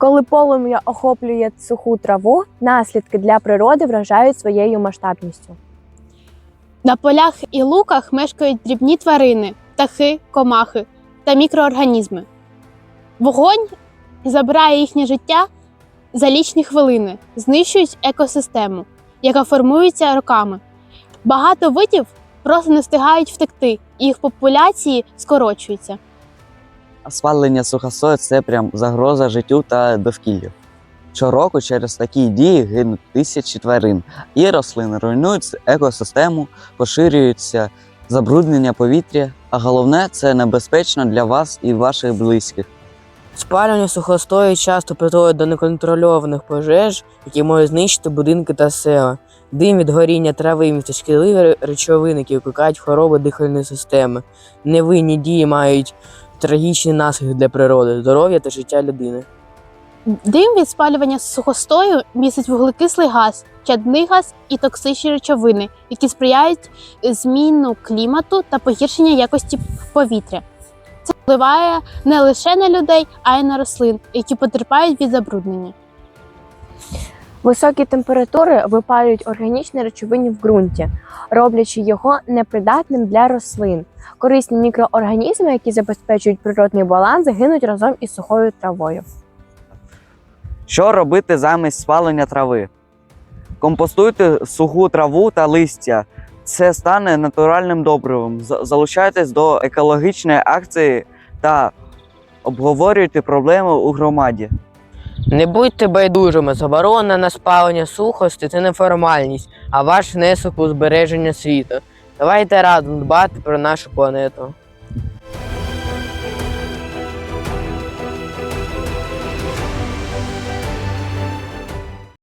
Коли полум'я охоплює суху траву, наслідки для природи вражають своєю масштабністю. На полях і луках мешкають дрібні тварини, птахи, комахи та мікроорганізми. Вогонь забирає їхнє життя за лічні хвилини, знищують екосистему, яка формується роками. Багато видів просто не встигають втекти, і їх популяції скорочуються. Спалення сухосою це прям загроза життю та довкіллю. Щороку через такі дії гинуть тисячі тварин, і рослини руйнують екосистему, поширюється забруднення повітря, а головне це небезпечно для вас і ваших близьких. Спалювання сухостою часто призводить до неконтрольованих пожеж, які можуть знищити будинки та села. Дим від горіння трави містить шкідливі речовини, які викликають хвороби дихальної системи. Невинні дії мають трагічні наслідки для природи, здоров'я та життя людини. Дим від спалювання сухостою містить вуглекислий газ, чадний газ і токсичні речовини, які сприяють зміну клімату та погіршення якості повітря. Це впливає не лише на людей, а й на рослин, які потерпають від забруднення. Високі температури випалюють органічні речовини в ґрунті, роблячи його непридатним для рослин. Корисні мікроорганізми, які забезпечують природний баланс, гинуть разом із сухою травою. Що робити замість спалення трави? Компостуйте суху траву та листя. Це стане натуральним добривом. Залучайтесь до екологічної акції та обговорюйте проблеми у громаді. Не будьте байдужими, заборона на спалення сухості це не формальність, а ваш внесок у збереження світу. Давайте разом дбати про нашу планету.